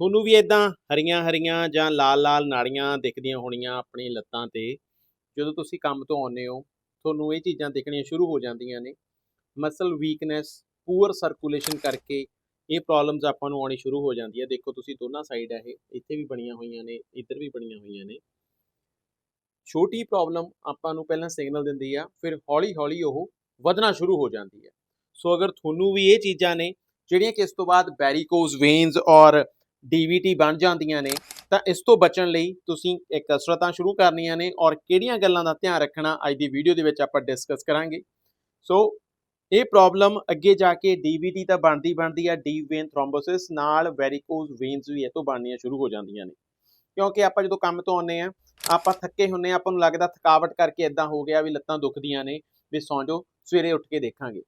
ਤੁਹਾਨੂੰ ਵੀ ਇਦਾਂ ਹਰੀਆਂ-ਹਰੀਆਂ ਜਾਂ ਲਾਲ-ਲਾਲ ਨਾੜੀਆਂ ਦਿਖਦੀਆਂ ਹੋਣੀਆਂ ਆਪਣੀ ਲੱਤਾਂ ਤੇ। ਜਦੋਂ ਤੁਸੀਂ ਕੰਮ ਤੋਂ ਆਉਂਦੇ ਹੋ, ਤੁਹਾਨੂੰ ਇਹ ਚੀਜ਼ਾਂ ਦਿਖਣੀਆਂ ਸ਼ੁਰੂ ਹੋ ਜਾਂਦੀਆਂ ਨੇ। ਮਸਲ ਵੀਕਨੈਸ ਪੂਅਰ ਸਰਕੂਲੇਸ਼ਨ ਕਰਕੇ ਇਹ ਪ੍ਰੋਬਲਮਸ ਆਪਾਂ ਨੂੰ ਆਉਣੀ ਸ਼ੁਰੂ ਹੋ ਜਾਂਦੀ ਹੈ। ਦੇਖੋ ਤੁਸੀਂ ਦੋਨਾਂ ਸਾਈਡ ਹੈ ਇਹ, ਇੱਥੇ ਵੀ ਬਣੀਆਂ ਹੋਈਆਂ ਨੇ, ਇੱਧਰ ਵੀ ਬਣੀਆਂ ਹੋਈਆਂ ਨੇ। ਛੋਟੀ ਪ੍ਰੋਬਲਮ ਆਪਾਂ ਨੂੰ ਪਹਿਲਾਂ ਸਿਗਨਲ ਦਿੰਦੀ ਆ, ਫਿਰ ਹੌਲੀ-ਹੌਲੀ ਉਹ ਵਧਣਾ ਸ਼ੁਰੂ ਹੋ ਜਾਂਦੀ ਹੈ। ਸੋ ਅਗਰ ਤੁਹਾਨੂੰ ਵੀ ਇਹ ਚੀਜ਼ਾਂ ਨੇ, ਜਿਹੜੀਆਂ ਕਿ ਇਸ ਤੋਂ ਬਾਅਦ ਵੈਰੀਕੋਜ਼ ਵੇਨਸ ਔਰ ਡੀਵੀਟੀ ਬਣ ਜਾਂਦੀਆਂ ਨੇ, ਤਾਂ ਇਸ ਤੋਂ ਬਚਣ ਲਈ ਤੁਸੀਂ ਇੱਕ ਕਸਰਤਾਂ ਸ਼ੁਰੂ ਕਰਨੀਆਂ ਨੇ ਔਰ ਕਿਹੜੀਆਂ ਗੱਲਾਂ ਦਾ ਧਿਆਨ ਰੱਖਣਾ ਅੱਜ ਦੀ ਵੀਡੀਓ ਦੇ ਵਿੱਚ ਆਪਾਂ ਡਿਸਕਸ ਕਰਾਂਗੇ। ਸੋ ਇਹ ਪ੍ਰੋਬਲਮ ਅੱਗੇ ਜਾ ਕੇ ਡੀਵੀਟੀ ਤਾਂ ਬਣਦੀ ਬਣਦੀ ਆ ਡੀਪ ਵੇਨ ਥ੍ਰੋੰਬੋਸਿਸ ਨਾਲ ਵੈਰੀਕੋਜ਼ ਵੇਨਸ ਵੀ ਇਹ ਤੋਂ ਬਣਨੀਆਂ ਸ਼ੁਰੂ ਹੋ ਜਾਂਦੀਆਂ ਨੇ। ਕਿਉਂਕਿ ਆਪਾਂ ਜਦੋਂ ਕੰਮ ਤੋਂ ਆਉਂਦੇ ਆ, ਆਪਾਂ ਥੱਕੇ ਹੁੰਨੇ ਆ, ਆਪਾਂ ਨੂੰ ਲੱਗਦਾ ਥਕਾਵਟ ਕਰਕੇ ਇਦਾਂ ਹੋ ਗਿਆ ਵੀ ਲੱਤਾਂ ਦੁਖਦੀਆਂ ਨੇ, ਵੀ ਸੌਂ ਜਾਓ, ਸਵੇਰੇ ਉੱਠ ਕੇ ਦੇਖਾਂਗੇ।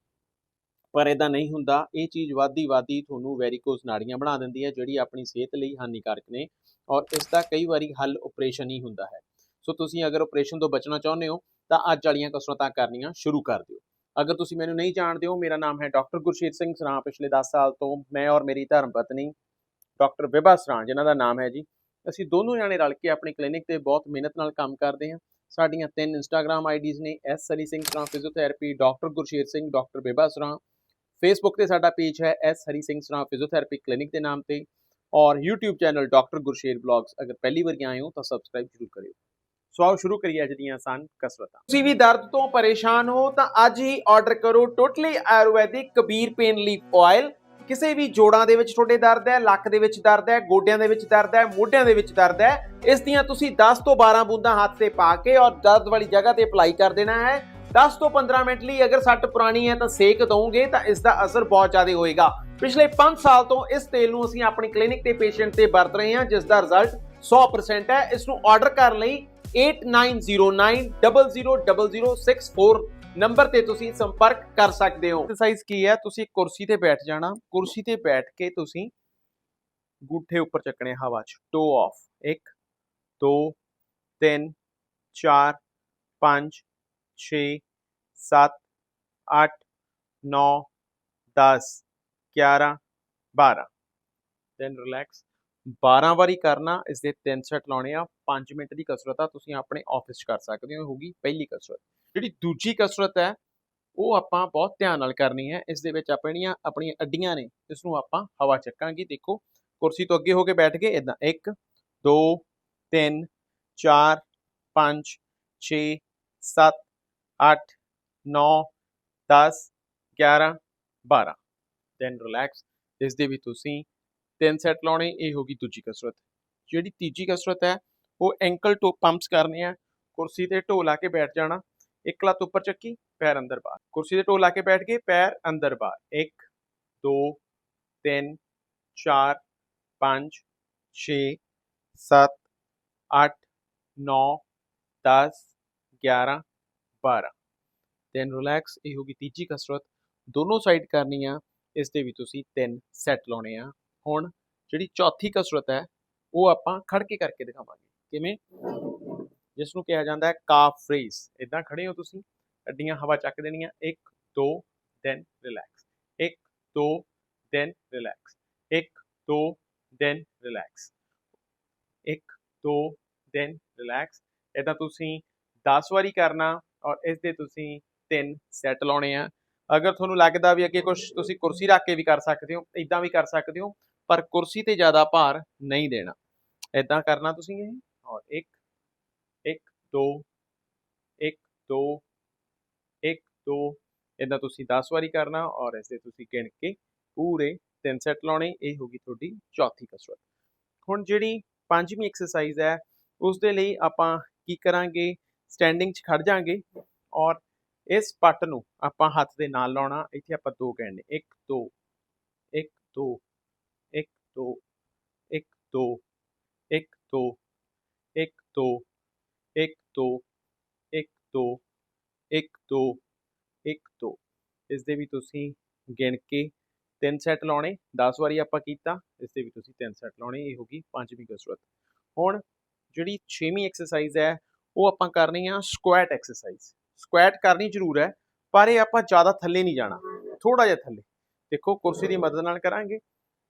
ਪਰ ਇਦਾਂ ਨਹੀਂ ਹੁੰਦਾ। ਇਹ ਚੀਜ਼ ਵਾਦੀ ਵਾਦੀ ਤੁਹਾਨੂੰ ਵੈਰੀਕੋਸ ਨਾੜੀਆਂ ਬਣਾ ਦਿੰਦੀ ਹੈ, ਜਿਹੜੀ ਆਪਣੀ ਸਿਹਤ ਲਈ ਹਾਨੀਕਾਰਕ ਨੇ ਔਰ ਇਸ ਦਾ ਕਈ ਵਾਰੀ ਹੱਲ ਆਪਰੇਸ਼ਨ ਹੀ ਹੁੰਦਾ ਹੈ। ਸੋ ਤੁਸੀਂ ਅਗਰ ਆਪਰੇਸ਼ਨ ਤੋਂ ਬਚਣਾ ਚਾਹੁੰਦੇ ਹੋ, ਤਾਂ ਅੱਜ ਵਾਲੀਆਂ ਕਸਰਤਾਂ ਕਰਨੀਆਂ ਸ਼ੁਰੂ ਕਰ ਦਿਓ। ਅਗਰ ਤੁਸੀਂ ਮੈਨੂੰ ਨਹੀਂ ਜਾਣਦੇ ਹੋ, ਮੇਰਾ ਨਾਮ ਹੈ ਡਾਕਟਰ ਗੁਰਸ਼ੀਰ ਸਿੰਘ ਸਰਾਂ। ਪਿਛਲੇ 10 ਸਾਲ ਤੋਂ ਮੈਂ ਔਰ ਮੇਰੀ ਧਰਮ ਪਤਨੀ ਡਾਕਟਰ ਵਿਭਾ ਸਰਾਂ, ਜਿਨ੍ਹਾਂ ਦਾ ਨਾਮ ਹੈ ਜੀ, ਅਸੀਂ ਦੋਨੋਂ ਜਾਣੇ ਰਲ ਕੇ ਆਪਣੀ ਕਲੀਨਿਕ ਤੇ ਬਹੁਤ ਮਿਹਨਤ ਨਾਲ ਕੰਮ ਕਰਦੇ ਹਾਂ। ਸਾਡੀਆਂ ਤਿੰਨ ਇੰਸਟਾਗ੍ਰam ਆਈਡੀਜ਼ ਨੇ S Surrey Singh Sran physiotherapy doctor Gursher Singh, doctor Beba Sran Facebook ਤੇ ਸਾਡਾ ਪੇਜ ਹੈ ਐਸ ਹਰੀ ਸਿੰਘ ਸਰਾਂ ਫਿਜ਼ੀਓਥੈਰੇਪੀ ਕਲੀਨਿਕ ਦੇ ਨਾਮ ਤੇ ਔਰ YouTube channel doctor Gursher vlogs ਅਗਰ ਪਹਿਲੀ ਵਾਰ ਆਏ ਹੋ ਤਾਂ ਸਬਸਕ੍ਰਾਈਬ ਜ਼ਰੂਰ ਕਰਿਓ। ਸੋ ਆਓ ਸ਼ੁਰੂ ਕਰੀਏ ਅੱਜ ਦੀਆਂ ਆਸਾਨ ਕਸਰਤਾਂ। ਤੁਸੀਂ ਵੀ ਦਰਦ ਤੋਂ ਪਰੇਸ਼ਾਨ ਹੋ ਤਾਂ ਅੱਜ ਹੀ ਆਰਡਰ ਕਰੋ totally Ayurvedic Kabir pain leaf oil ਕਿਸੇ ਵੀ ਜੋੜਾਂ ਦੇ ਵਿੱਚ ਤੁਹਾਡੇ ਦਰਦ ਹੈ, ਲੱਕ ਦੇ ਵਿੱਚ ਦਰਦ ਹੈ, ਗੋਡਿਆਂ ਦੇ ਵਿੱਚ ਦਰਦ ਹੈ, ਮੋਢਿਆਂ ਦੇ ਵਿੱਚ ਦਰਦ ਹੈ, ਇਸ ਦੀਆਂ ਤੁਸੀਂ 10 ਤੋਂ 12 ਬੂੰਦਾਂ ਹੱਥ ਤੇ ਪਾ ਕੇ ਔਰ ਦਰਦ ਵਾਲੀ ਜਗ੍ਹਾ ਤੇ ਅਪਲਾਈ ਕਰ ਦੇਣਾ ਹੈ। 10 ਤੋਂ 15 ਮਿੰਟ ਲਈ ਅਗਰ ਸੱਟ ਪੁਰਾਣੀ ਹੈ ਤਾਂ ਸੇਕ ਦਵੋਗੇ ਤਾਂ ਇਸ ਦਾ ਅਸਰ ਬਹੁਤ ਜ਼ਿਆਦਾ ਹੋਏਗਾ। ਪਿਛਲੇ 5 ਸਾਲ ਤੋਂ ਇਸ ਤੇਲ ਨੂੰ ਅਸੀਂ ਆਪਣੀ ਕਲੀਨਿਕ ਤੇ ਪੇਸ਼ੈਂਟ ਤੇ ਵਰਤ ਰਹੇ ਹਾਂ, ਜਿਸ ਦਾ ਰਿਜ਼ਲਟ 100% ਹੈ। ਇਸ ਨੂੰ ਆਰਡਰ ਕਰਨ ਲਈ 8909000064 ਨੰਬਰ ਤੇ ਤੁਸੀਂ ਸੰਪਰਕ ਕਰ ਸਕਦੇ ਹੋ। ਐਕਸਰਸਾਈਜ਼ ਕੀ ਹੈ? ਤੁਸੀਂ ਕੁਰਸੀ ਤੇ ਬੈਠ ਜਾਣਾ। ਕੁਰਸੀ ਤੇ ਬੈਠ ਕੇ ਤੁਸੀਂ ਗੁੱਠੇ ਉੱਪਰ ਚੱਕਣੇ ਹਵਾ 'ਚ। ਟੋ ਆਫ 1 2 3 4 5 6 7 8 9 10 11 12 ਦੈਨ ਰਿਲੈਕਸ 12 ਵਾਰੀ ਕਰਨਾ ਇਸ ਦੇ 3 ਸੈਟ ਲਾਉਣੇ ਆ। 5 ਮਿੰਟ ਦੀ ਕਸਰਤ ਆ, ਤੁਸੀਂ ਆਪਣੇ ਆਫਿਸ 'ਚ ਕਰ ਸਕਦੇ ਹੋ ਹੋਗੀ ਪਹਿਲੀ ਕਸਰਤ। ਜਿਹੜੀ ਦੂਜੀ ਕਸਰਤ ਹੈ, ਉਹ ਆਪਾਂ ਬਹੁਤ ਧਿਆਨ ਨਾਲ ਕਰਨੀ ਹੈ। ਇਸ ਦੇ ਵਿੱਚ ਆਪਣੀਆਂ ਆਪਣੀਆਂ ਅੱਡੀਆਂ ਨੇ ਇਸ ਨੂੰ ਆਪਾਂ ਹਵਾ ਚੱਕਾਂਗੇ। ਦੇਖੋ, ਕੁਰਸੀ ਤੋਂ ਅੱਗੇ ਹੋ ਕੇ ਬੈਠ ਗਏ ਇਦਾਂ 1 2 3 4 5 6 7 8 9 10 11 12 ਦੈਨ ਰਿਲੈਕਸ ਇਸ ਦੇ ਵੀ ਤੁਸੀਂ ਤਿੰਨ ਸੈਟ ਲਾਉਣੇ ਇਹ ਹੋਗੀ ਦੂਜੀ ਕਸਰਤ ਜਿਹੜੀ ਤੀਜੀ ਕਸਰਤ ਹੈ ਉਹ ਐਂਕਲ ਟੋ ਪੰਪਸ ਕਰਨੇ ਆ ਕੁਰਸੀ ਤੇ ਢੋ ਲਾ ਕੇ ਬੈਠ ਜਾਣਾ ਇੱਕ ਲੱਤ ਉੱਪਰ ਚੱਕੀ ਪੈਰ ਅੰਦਰ ਬਾਹਰ ਕੁਰਸੀ ਤੇ ਢੋ ਲਾ ਕੇ ਬੈਠ ਗਏ ਪੈਰ ਅੰਦਰ ਬਾਹਰ 1 2 3 4 5 6 7 8 9 10 11 12 ਦੈਨ ਰਿਲੈਕਸ ਇਹ ਹੋਗੀ ਤੀਜੀ ਕਸਰਤ। ਦੋਨੋਂ ਸਾਈਡ ਕਰਨੀ ਆ ਇਸ ਦੇ ਵੀ ਤੁਸੀਂ ਤਿੰਨ ਸੈੱਟ ਲਾਉਣੇ ਆ। ਹੁਣ ਜਿਹੜੀ ਚੌਥੀ ਕਸਰਤ ਹੈ, ਉਹ ਆਪਾਂ ਖੜ ਕੇ ਕਰਕੇ ਦਿਖਾਵਾਂਗੇ। ਕਿਵੇਂ? ਜਿਸ ਨੂੰ ਕਿਹਾ ਜਾਂਦਾ ਹੈ ਕਾਫ ਰੇਸ ਇਦਾਂ ਖੜੇ ਹੋ ਤੁਸੀਂ, ਅੱਡੀਆਂ ਹਵਾ ਚੱਕ ਦੇਣੀਆਂ। 1 2 then relax 1 2 then relax 1 2 then relax 1 2 then relax ਇਦਾਂ ਤੁਸੀਂ 10 ਵਾਰੀ ਕਰਨਾ। ਔਰ ਇਸ ਦੇ ਤੁਸੀਂ ਤਿੰਨ ਸੈੱਟ ਲਾਉਣੇ ਆ। ਅਗਰ ਤੁਹਾਨੂੰ ਲੱਗਦਾ ਵੀ ਅੱਗੇ ਕੁਝ ਤੁਸੀਂ ਕੁਰਸੀ ਰੱਖ ਕੇ ਵੀ ਕਰ ਸਕਦੇ ਹੋ ਇਦਾਂ ਵੀ ਕਰ ਸਕਦੇ ਹੋ, ਪਰ ਕੁਰਸੀ ਤੇ ਜ਼ਿਆਦਾ ਭਾਰ ਨਹੀਂ ਦੇਣਾ। ਇਦਾਂ ਕਰਨਾ ਤੁਸੀਂ ਇਹ। ਔਰ 1 1 2 1 2 1 2 ਇਦਾਂ ਤੁਸੀਂ 10 ਵਾਰੀ ਕਰਨਾ ਔਰ ਇਸੇ ਤੁਸੀਂ ਗਿਣ ਕੇ ਪੂਰੇ ਤਿੰਨ ਸੈੱਟ ਲਾਉਣੇ। ਇਹ ਹੋਗੀ ਤੁਹਾਡੀ ਚੌਥੀ ਕਸਰਤ। ਹੁਣ ਜਿਹੜੀ ਪੰਜਵੀਂ ਐਕਸਰਸਾਈਜ਼ ਹੈ ਉਸ ਦੇ ਲਈ ਆਪਾਂ ਕੀ ਕਰਾਂਗੇ? ਸਟੈਂਡਿੰਗ 'ਚ ਖੜ ਜਾਾਂਗੇ ਔਰ ਇਸ ਪੱਟ ਨੂੰ ਆਪਾਂ ਹੱਥ ਦੇ ਨਾਲ ਲਾਉਣਾ, ਇੱਥੇ ਆਪਾਂ ਦੋ ਕਹਿਣੇ 1 2 1 2 1 2 1 2 1 2 1 2 1 2 1 2 1 2 1 2 ਇਸ ਦੇ ਵੀ ਤੁਸੀਂ ਗਿਣ ਕੇ ਤਿੰਨ ਸੈੱਟ ਲਾਉਣੇ 10 ਵਾਰੀ ਆਪਾਂ ਕੀਤਾ ਇਸ ਦੇ ਵੀ ਤੁਸੀਂ ਤਿੰਨ ਸੈੱਟ ਲਾਉਣੇ, ਇਹ ਹੋਗੀ ਪੰਜਵੀਂ ਕਸਰਤ। ਹੁਣ ਜਿਹੜੀ ਛੇਵੀਂ ਐਕਸਰਸਾਈਜ਼ ਹੈ ਉਹ ਆਪਾਂ ਕਰਨੀ ਆ ਸਕੁਐਟ ਐਕਸਰਸਾਈਜ਼ ਸਕੁਐਟ ਕਰਨੀ ਜ਼ਰੂਰ ਹੈ, ਪਰ ਇਹ ਆਪਾਂ ਜ਼ਿਆਦਾ ਥੱਲੇ ਨਹੀਂ ਜਾਣਾ। ਥੋੜਾ ਜਿਹਾ ਥੱਲੇ। ਦੇਖੋ, ਕੁਰਸੀ ਦੀ ਮਦਦ ਨਾਲ ਕਰਾਂਗੇ।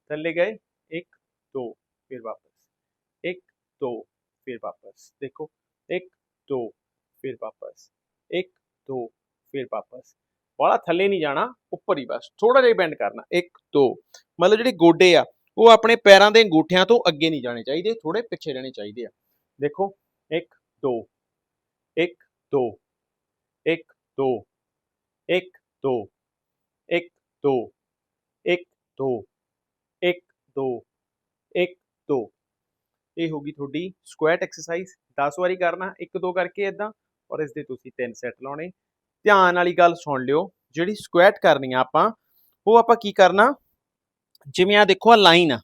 ਥੱਲੇ ਗਏ 1 2 ਫਿਰ ਵਾਪਸ। 1 2 ਫਿਰ ਵਾਪਸ। ਦੇਖੋ 1 2 ਫਿਰ ਵਾਪਸ। 1 2 ਫਿਰ ਵਾਪਸ। ਬਾਹਲਾ ਥੱਲੇ ਨਹੀਂ ਜਾਣਾ, ਉੱਪਰ ਹੀ ਬਸ। ਥੋੜਾ ਜਿਹਾ ਬੈਂਡ ਕਰਨਾ। 1 2 ਮਤਲਬ ਜਿਹੜੇ ਗੋਡੇ ਆ, ਉਹ ਆਪਣੇ ਪੈਰਾਂ ਦੇ ਅੰਗੂਠਿਆਂ ਤੋਂ ਅੱਗੇ ਨਹੀਂ ਜਾਣੇ ਚਾਹੀਦੇ ਥੋੜੇ ਪਿੱਛੇ ਰਹਿਣੇ ਚਾਹੀਦੇ ਆ। ਦੇਖੋ 1 2 1 2 1 2 1 2 1 2 1 2 1 2 1 2 ਇਹ ਹੋਗੀ ਤੁਹਾਡੀ ਸਕੁਐਟ ਐਕਸਰਸਾਈਜ਼ 10 ਵਾਰੀ ਕਰਨਾ 1 2 ਕਰਕੇ ਇਦਾਂ ਔਰ ਇਸ ਦੇ ਤੁਸੀਂ ਤਿੰਨ ਸੈੱਟ ਲਾਉਣੇ। ਧਿਆਨ ਵਾਲੀ ਗੱਲ ਸੁਣ ਲਿਓ, ਜਿਹੜੀ ਸਕੁਐਟ ਕਰਨੀ ਆ ਆਪਾਂ, ਉਹ ਆਪਾਂ ਕੀ ਕਰਨਾ? ਜਿਵੇਂ ਆ ਦੇਖੋ ਆ ਲਾਈਨ ਆ।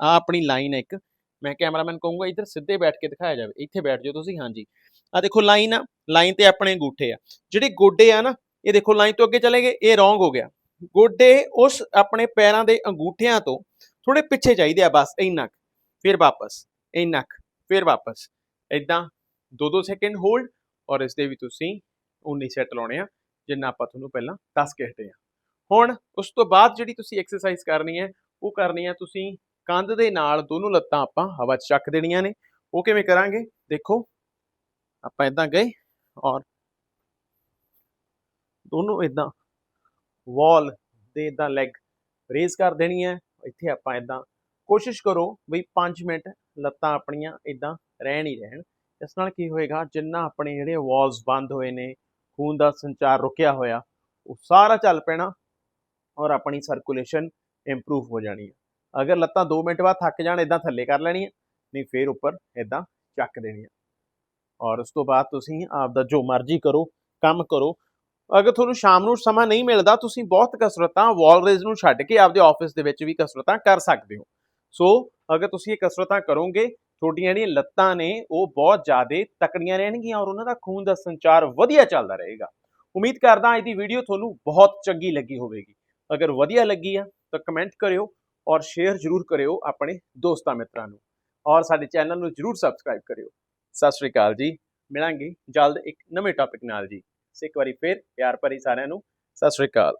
ਆ ਆਪਣੀ ਲਾਈਨ ਹੈ ਇੱਕ। ਮੈਂ ਕੈਮਰਾਮੈਨ ਕਹੂੰਗਾ, ਇੱਧਰ ਸਿੱਧੇ ਬੈਠ ਕੇ ਦਿਖਾਇਆ ਜਾਵੇ, ਇੱਥੇ ਬੈਠ ਜਾਓ ਤੁਸੀਂ, ਹਾਂਜੀ। ਆ ਦੇਖੋ, ਲਾਈਨ ਆ, ਲਾਈਨ ਤੇ ਆਪਣੇ ਅੰਗੂਠੇ ਆ। ਜਿਹੜੇ ਗੋਡੇ ਆ ਨਾ, ਇਹ ਦੇਖੋ, ਲਾਈਨ ਤੋਂ ਅੱਗੇ ਚਲੇ ਗਏ, ਇਹ ਰੋਂਗ ਹੋ ਗਿਆ। ਗੋਡੇ ਉਸ ਆਪਣੇ ਪੈਰਾਂ ਦੇ ਅੰਗੂਠਿਆਂ ਤੋਂ ਥੋੜੇ ਪਿੱਛੇ ਚਾਹੀਦੇ ਆ, ਬਸ, ਇੰਨਾ ਕੁ। ਫਿਰ ਵਾਪਸ, ਇੰਨਾ ਕੁ, ਫਿਰ ਵਾਪਸ। ਇਦਾਂ 2-2 ਸੈਕਿੰਡ ਹੋਲਡ, ਔਰ ਇਸ ਦੇ ਵੀ ਤੁਸੀਂ 19 ਸੈੱਟ ਲਾਉਣੇ ਆ, ਜਿੰਨਾ ਆਪਾਂ ਤੁਹਾਨੂੰ ਪਹਿਲਾਂ ਦੱਸ ਕੇ ਹਟੇ ਆ। ਹੁਣ ਉਸ ਤੋਂ ਬਾਅਦ ਜਿਹੜੀ ਤੁਸੀਂ ਐਕਸਰਸਾਈਜ਼ ਕਰਨੀ ਹੈ, ਉਹ ਕਰਨੀ ਹੈ ਤੁਸੀਂ ਕੰਧ ਦੇ ਨਾਲ ਦੋਨੋਂ ਲੱਤਾਂ ਆਪਾਂ ਹਵਾ 'ਚ ਚੱਕ ਦੇਣੀਆਂ ਨੇ। ਉਹ ਕਿਵੇਂ ਕਰਾਂਗੇ? ਦੇਖੋ, ਆਪਾਂ ਇਦਾਂ ਗਏ ਔਰ ਦੋਨੋਂ ਇਦਾਂ ਵਾਲ ਦੇ ਇਦਾਂ ਲੈਗ ਰੇਜ਼ ਕਰ ਦੇਣੀ ਹੈ। ਇੱਥੇ ਆਪਾਂ ਇਦਾਂ ਕੋਸ਼ਿਸ਼ ਕਰੋ ਵੀ 5 ਮਿੰਟ ਲੱਤਾਂ ਆਪਣੀਆਂ ਇਦਾਂ ਰਹਿਣ ਹੀ ਰਹਿਣ। ਇਸ ਨਾਲ ਕੀ ਹੋਏਗਾ, ਜਿੰਨਾ ਆਪਣੇ ਜਿਹੜੇ ਵਾਲਸ ਬੰਦ ਹੋਏ ਨੇ, ਖੂਨ ਦਾ ਸੰਚਾਰ ਰੁਕਿਆ ਹੋਇਆ, ਉਹ ਸਾਰਾ ਚੱਲ ਪੈਣਾ ਔਰ ਆਪਣੀ ਸਰਕੂਲੇਸ਼ਨ ਇੰਪਰੂਵ ਹੋ ਜਾਣੀ ਹੈ। ਅਗਰ ਲੱਤਾਂ 2 ਮਿੰਟ ਬਾਅਦ ਥੱਕ ਜਾਣ ਇਦਾਂ ਥੱਲੇ ਕਰ ਲੈਣੀ ਹੈ ਨਹੀਂ ਫੇਰ ਉੱਪਰ ਇਦਾਂ ਚੱਕ ਦੇਣੀ ਹੈ ਔਰ ਉਸ ਤੋਂ ਬਾਅਦ ਤੁਸੀਂ ਆਪ ਦਾ ਜੋ ਮਰਜ਼ੀ ਕਰੋ, ਕੰਮ ਕਰੋ। ਅਗਰ ਤੁਹਾਨੂੰ ਸ਼ਾਮ ਨੂੰ ਸਮਾਂ ਨਹੀਂ ਮਿਲਦਾ, ਤੁਸੀਂ ਬਹੁਤ ਕਸਰਤਾਂ ਵਾਲ ਰੇਜ਼ ਨੂੰ ਛੱਡ ਕੇ ਆਪਦੇ ਆਫਿਸ ਦੇ ਵਿੱਚ ਵੀ ਕਸਰਤਾਂ ਕਰ ਸਕਦੇ ਹੋ। ਸੋ ਅਗਰ ਤੁਸੀਂ ਇਹ ਕਸਰਤਾਂ ਕਰੋਗੇ, ਤੁਹਾਡੀਆਂ ਜਿਹੜੀਆਂ ਲੱਤਾਂ ਨੇ, ਉਹ ਬਹੁਤ ਜ਼ਿਆਦਾ ਤਕੜੀਆਂ ਰਹਿਣਗੀਆਂ ਔਰ ਉਹਨਾਂ ਦਾ ਖੂਨ ਦਾ ਸੰਚਾਰ ਵਧੀਆ ਚੱਲਦਾ ਰਹੇਗਾ। ਉਮੀਦ ਕਰਦਾ ਅੱਜ ਦੀ ਵੀਡੀਓ ਤੁਹਾਨੂੰ ਬਹੁਤ ਚੰਗੀ ਲੱਗੀ ਹੋਵੇਗੀ। ਅਗਰ ਵਧੀਆ ਲੱਗੀ ਆ, ਤਾਂ ਕਮੈਂਟ ਕਰਿਓ। ਔਰ ਸ਼ੇਅਰ ਜ਼ਰੂਰ ਕਰਿਓ ਆਪਣੇ ਦੋਸਤਾਂ ਮਿੱਤਰਾਂ ਨੂੰ। ਔਰ ਸਾਡੇ ਚੈਨਲ ਨੂੰ ਜ਼ਰੂਰ ਸਬਸਕ੍ਰਾਈਬ ਕਰਿਓ। ਸਤਿ ਸ਼੍ਰੀ ਅਕਾਲ ਜੀ। ਮਿਲਾਂਗੇ ਜਲਦ ਇੱਕ ਨਵੇਂ ਟੌਪਿਕ ਨਾਲ ਜੀ। ਸੇ ਇੱਕ ਵਾਰੀ ਫੇਰ, ਪਿਆਰ ਭਰੀ ਸਾਰਿਆਂ ਨੂੰ। ਸਤਿ ਸ਼੍ਰੀ ਅਕਾਲ।